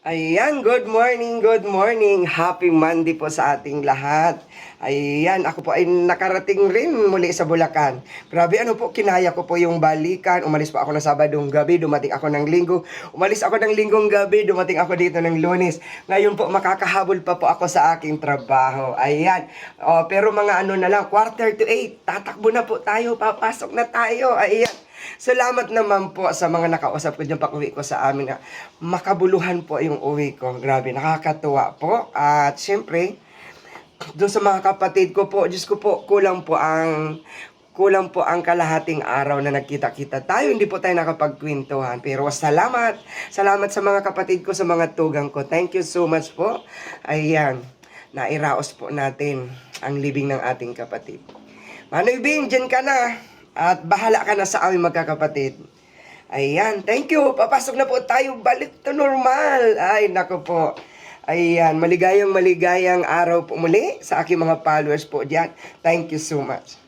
Ayan, good morning, good morning. Happy Monday po sa ating lahat. Ayan, ako po ay nakarating rin muli sa Bulacan. Grabe, ano po, kinaya ko po yung balikan. Umalis po ako ng Sabadong gabi, dumating ako ng linggo. Umalis ako ng linggong gabi, dumating ako dito ng lunes. Ngayon po, makakahabol pa po ako sa aking trabaho. Ayan, oh, pero mga ano na lang, quarter to eight, tatakbo na po tayo, papasok na tayo. Ayan. Salamat naman po sa mga nakausap ko dyan pag uwi ko sa amin makabuluhan po yung uwi ko. Grabe, nakakatuwa po. At syempre, doon sa mga kapatid ko po, Diyos ko po, kulang po ang kulang po ang kalahating araw na nagkita-kita tayo. Hindi po tayo nakapagkwentuhan. Pero salamat. Salamat sa mga kapatid ko, sa mga tugang ko. Thank you so much po. Ayan, nairaos po natin ang libing ng ating kapatid. Manoy Bing, dyan ka na. At bahala ka na sa aming magkakapatid. Ayan, thank you. Papasok na po tayo. Balik to normal. Ay, nako po. Ayan, maligayang maligayang araw po muli sa aking mga followers po dyan. Thank you so much.